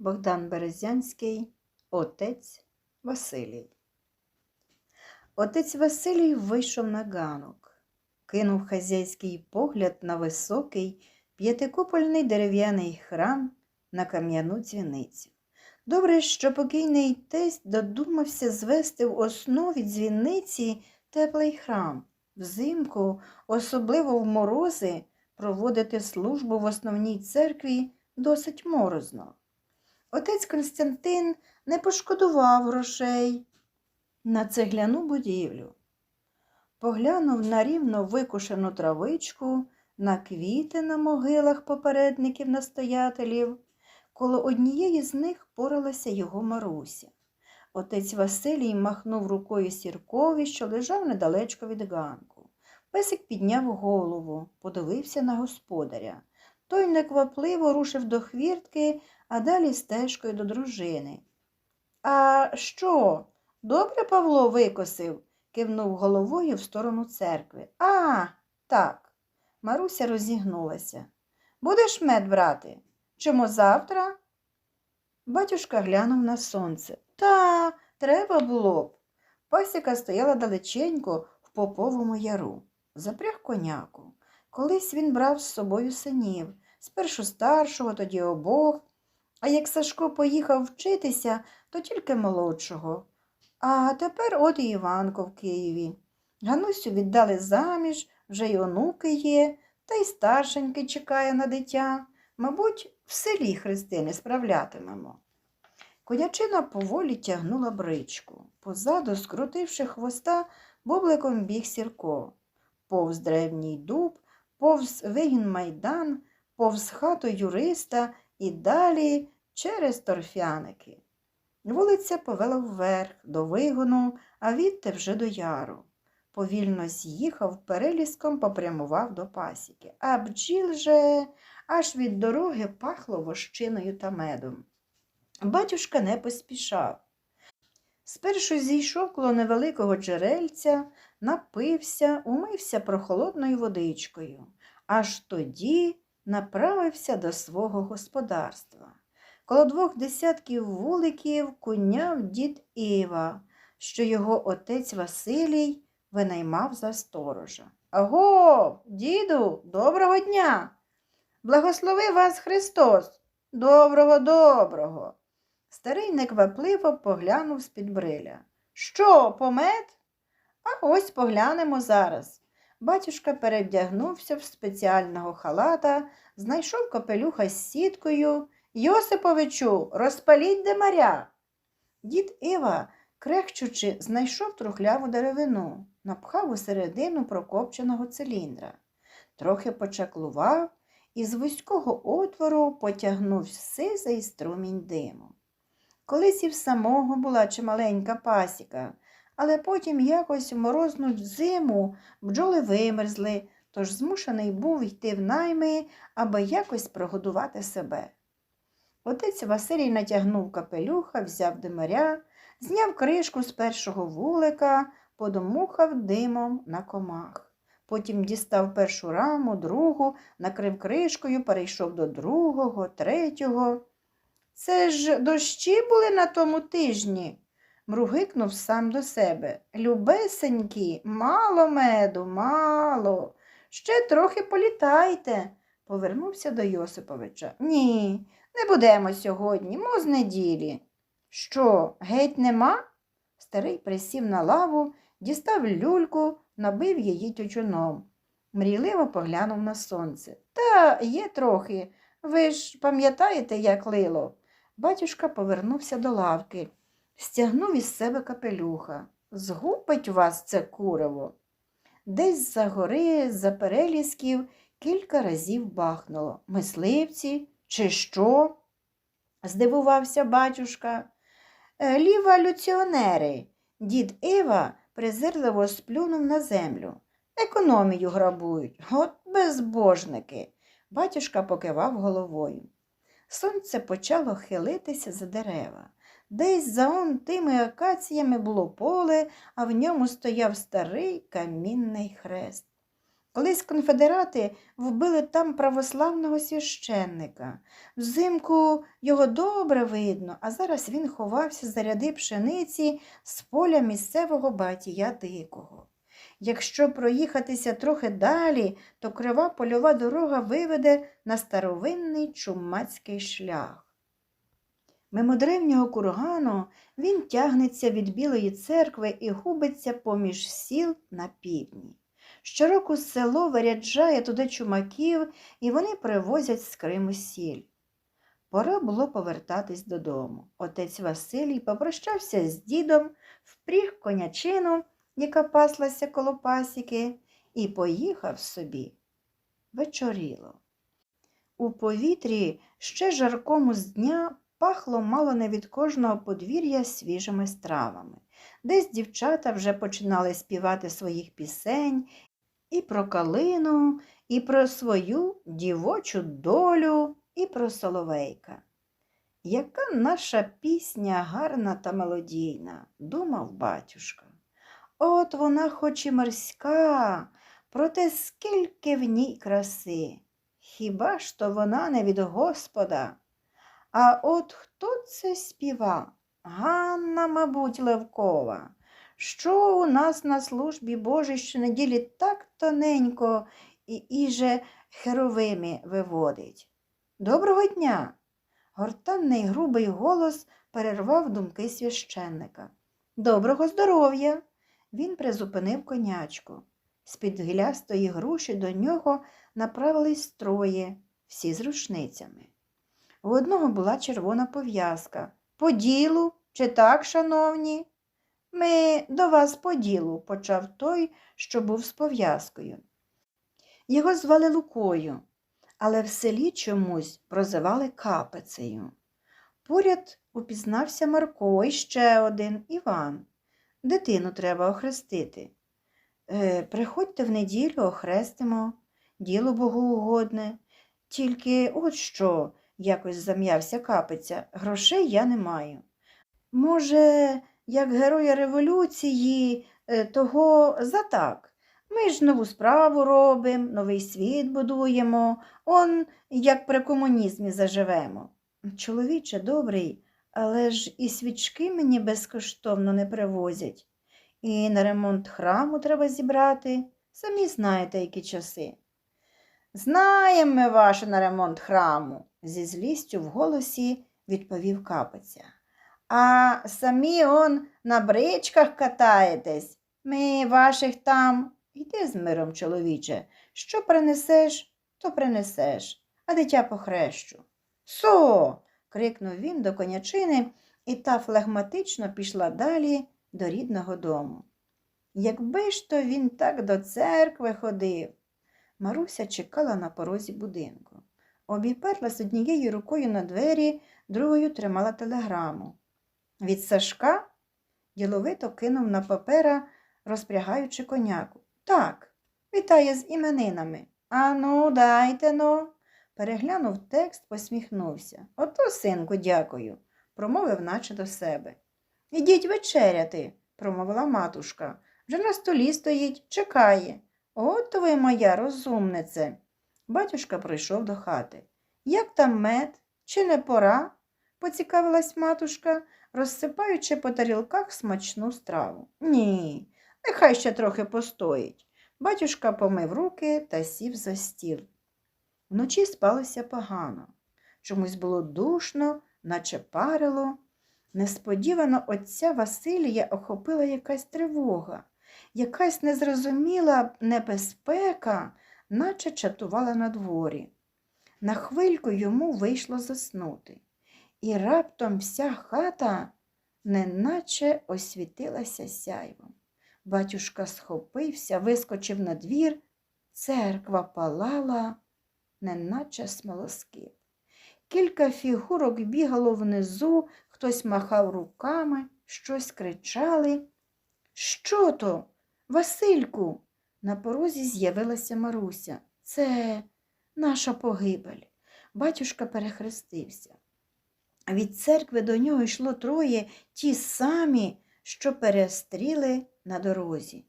Богдан Березянський, отець Василій. Отець Василій вийшов на ганок, кинув хазяйський погляд на високий п'ятикупольний дерев'яний храм на кам'яну дзвіницю. Добре, що покійний тесть додумався звести в основі дзвіниці теплий храм. Взимку, особливо в морози, проводити службу в основній церкві досить морозно. Отець Константин не пошкодував грошей на цегляну будівлю. Поглянув на рівно викушену травичку, на квіти на могилах попередників настоятелів. Коло однієї з них поралася його Маруся. Отець Василій махнув рукою сіркові, що лежав недалечко від ганку. Песик підняв голову, подивився на господаря. Той неквапливо рушив до хвіртки, а далі стежкою до дружини. А що? Добре Павло викосив? кивнув головою в сторону церкви. А, так. Маруся розігнулася. Будеш мед брати? Чому завтра? Батюшка глянув на сонце. Та, треба було б. Пасіка стояла далеченько в поповому яру. Запряг коняку. Колись він брав з собою синів, спершу старшого, тоді обох. А як Сашко поїхав вчитися, то тільки молодшого. А тепер от і Іванко в Києві. Ганусю віддали заміж, вже й онуки є, та й старшенький чекає на дитя. Мабуть, в селі Христини справлятимемо. Конячина поволі тягнула бричку. Позаду, скрутивши хвоста, бубликом біг сірко. Повз древній дуб, повз вигін майдан, повз хату юриста і далі через торфяники. Вулиця повела вверх, до вигону, а відти вже до яру. Повільно з'їхав, переліском попрямував до пасіки. А бджіл же аж від дороги пахло вощиною та медом. Батюшка не поспішав. Спершу зійшов коло невеликого джерельця, напився, умився прохолодною водичкою, аж тоді направився до свого господарства. Коло двох десятків вуликів куняв дід Іва, що його отець Василій винаймав за сторожа. Аго, діду, доброго дня! Благослови вас Христос! Доброго, доброго! Старий неквапливо поглянув з-під бриля. Що, помет? А ось поглянемо зараз. Батюшка перевдягнувся в спеціального халата, знайшов капелюха з сіткою. Йосиповичу, розпаліть демаря. Дід Іва, крехчучи, знайшов трухляву деревину, напхав усередину прокопченого циліндра. Трохи почаклував і з вузького отвору потягнув сизий струмінь диму. Колись і в самого була чималенька пасіка, але потім якось в морозну зиму бджоли вимерзли, тож змушений був йти в найми, аби якось прогодувати себе. Отець Василій натягнув капелюха, взяв димаря, зняв кришку з першого вулика, подомухав димом на комах. Потім дістав першу раму, другу, накрив кришкою, перейшов до другого, третього. Це ж дощі були на тому тижні, мругикнув сам до себе. Любесенькі, мало меду, мало. Ще трохи політайте, повернувся до Йосиповича. Ні, не будемо сьогодні, мо з неділі. Що, геть нема? Старий присів на лаву, дістав люльку, набив її тютюном. Мрійливо поглянув на сонце. Та є трохи. Ви ж пам'ятаєте, як лило? Батюшка повернувся до лавки, стягнув із себе капелюха. Згубить вас це куриво. Десь за гори, за перелісків, кілька разів бахнуло. Мисливці чи що? здивувався батюшка. «Е, Ліва люціонери. Дід Іва презирливо сплюнув на землю. Економію грабують, от безбожники. Батюшка покивав головою. Сонце почало хилитися за дерева. Десь за он тими акаціями було поле, а в ньому стояв старий камінний хрест. Колись конфедерати вбили там православного священника. Взимку його добре видно, а зараз він ховався за ряди пшениці з поля місцевого батія дикого. Якщо проїхатися трохи далі, то крива польова дорога виведе на старовинний чумацький шлях. Мимо древнього кургану він тягнеться від Білої церкви і губиться поміж сіл на півдні. Щороку село виряджає туди чумаків, і вони привозять з Криму сіль. Пора було повертатись додому. Отець Василій попрощався з дідом, впріг конячину, яка паслася коло пасіки, і поїхав собі. Вечоріло. У повітрі ще жаркому з дня пахло мало не від кожного подвір'я свіжими стравами. Десь дівчата вже починали співати своїх пісень і про калину, і про свою дівочу долю, і про соловейка. Яка наша пісня гарна та мелодійна, думав батюшка. От вона хоч і морська, проте скільки в ній краси. Хіба ж то вона не від Господа? А от хто це співа? Ганна, мабуть, Левкова. Що у нас на службі Божій щонеділі так тоненько і іже херовими виводить. Доброго дня! Гортанний грубий голос перервав думки священника. Доброго здоров'я! Він призупинив конячку. З-під гілястої груші до нього направились троє, всі з рушницями. У одного була червона пов'язка. По ділу, чи так, шановні? Ми до вас по ділу, почав той, що був з пов'язкою. Його звали Лукою, але в селі чомусь прозивали капицею. Поряд упізнався Марко і ще один Іван. Дитину треба охрестити. Е, приходьте в неділю, охрестимо, діло богоугодне. Тільки от що, якось зам'явся капиця, грошей я не маю. Може, як героя революції, е, того за так. Ми ж нову справу робимо, новий світ будуємо, он як при комунізмі заживемо. Чоловіче добрий, але ж і свічки мені безкоштовно не привозять. І на ремонт храму треба зібрати. Самі знаєте, які часи. Знаємо ми ваше на ремонт храму, зі злістю в голосі відповів капиця. А самі он на бричках катаєтесь. Ми ваших там. Йди з миром, чоловіче. Що принесеш, то принесеш, а дитя похрещу. Со. крикнув він до конячини, і та флегматично пішла далі до рідного дому. Якби ж то він так до церкви ходив. Маруся чекала на порозі будинку. Обіперлась однією рукою на двері, другою тримала телеграму. Від Сашка діловито кинув на папера, розпрягаючи коняку. Так, вітає з іменинами. Ану, дайте но. Переглянув текст, посміхнувся. Ото, синку, дякую, промовив, наче до себе. Ідіть вечеряти, промовила матушка. Вже на столі стоїть, чекає. От ви моя розумнице. Батюшка прийшов до хати. Як там мед? Чи не пора? поцікавилась матушка, розсипаючи по тарілках смачну страву. Ні, нехай ще трохи постоїть. Батюшка помив руки та сів за стіл. Вночі спалося погано. Чомусь було душно, наче парило. Несподівано отця Василія охопила якась тривога, якась незрозуміла небезпека, наче чатувала на дворі. На хвильку йому вийшло заснути, і раптом вся хата неначе освітилася сяйвом. Батюшка схопився, вискочив на двір, церква палала, неначе смолоскип. Кілька фігурок бігало внизу, хтось махав руками, щось кричали. Що то? Васильку? На порозі з'явилася Маруся. Це наша погибель. Батюшка перехрестився. Від церкви до нього йшло троє ті самі, що перестріли на дорозі.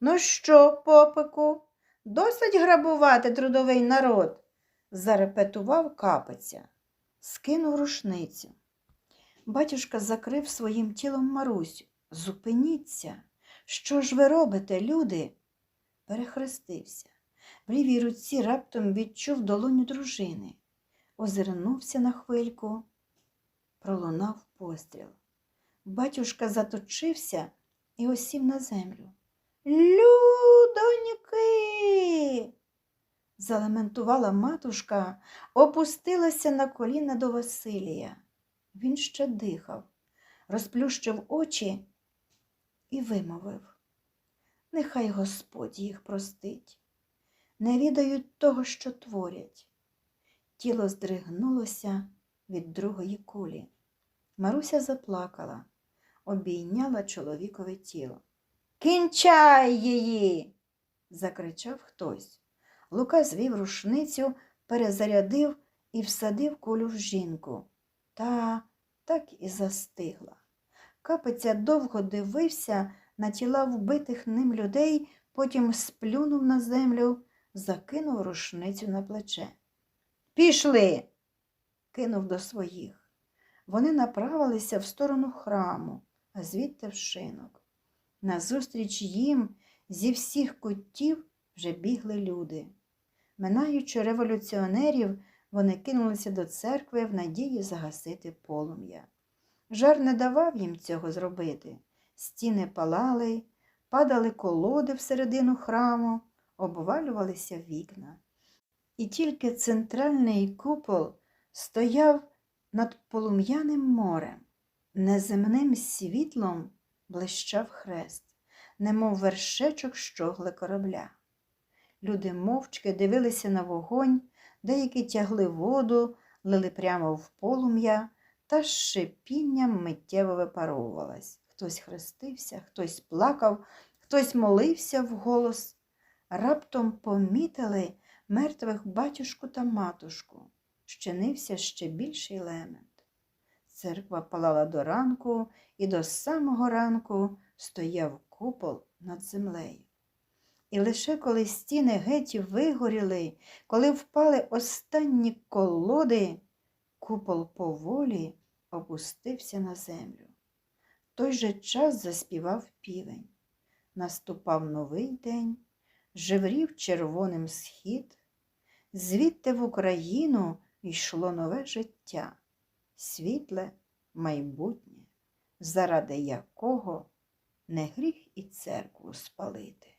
Ну що, попику, Досить грабувати трудовий народ, зарепетував капиця, скинув рушницю. Батюшка закрив своїм тілом Марусю. Зупиніться. Що ж ви робите, люди? Перехрестився. В лівій руці раптом відчув долоню дружини. Озирнувся на хвильку, пролунав постріл. Батюшка заточився і осів на землю. Людоньки. залементувала матушка, опустилася на коліна до Василія. Він ще дихав, розплющив очі і вимовив. Нехай Господь їх простить, не відають того, що творять. Тіло здригнулося від другої кулі. Маруся заплакала, обійняла чоловікове тіло. Кінчай її. закричав хтось. Лука звів рушницю, перезарядив і всадив кулю в жінку. Та так і застигла. Капиця довго дивився на тіла вбитих ним людей, потім сплюнув на землю, закинув рушницю на плече. Пішли. кинув до своїх. Вони направилися в сторону храму, а звідти в шинок. Назустріч їм зі всіх кутів вже бігли люди. Минаючи революціонерів, вони кинулися до церкви в надії загасити полум'я. Жар не давав їм цього зробити. Стіни палали, падали колоди всередину храму, обвалювалися вікна. І тільки центральний купол стояв над полум'яним морем. Неземним світлом блищав хрест, немов вершечок щогли корабля. Люди мовчки дивилися на вогонь, деякі тягли воду, лили прямо в полум'я, та з шипінням миттєво випаровувалась. Хтось хрестився, хтось плакав, хтось молився вголос. Раптом помітили мертвих батюшку та матушку. Щинився ще більший лемент. Церква палала до ранку, і до самого ранку стояв купол над землею. І лише коли стіни геть вигоріли, коли впали останні колоди, купол поволі опустився на землю. Той же час заспівав півень. Наступав новий день, жеврів червоним схід, звідти в Україну йшло нове життя, світле майбутнє, заради якого не гріх і церкву спалити.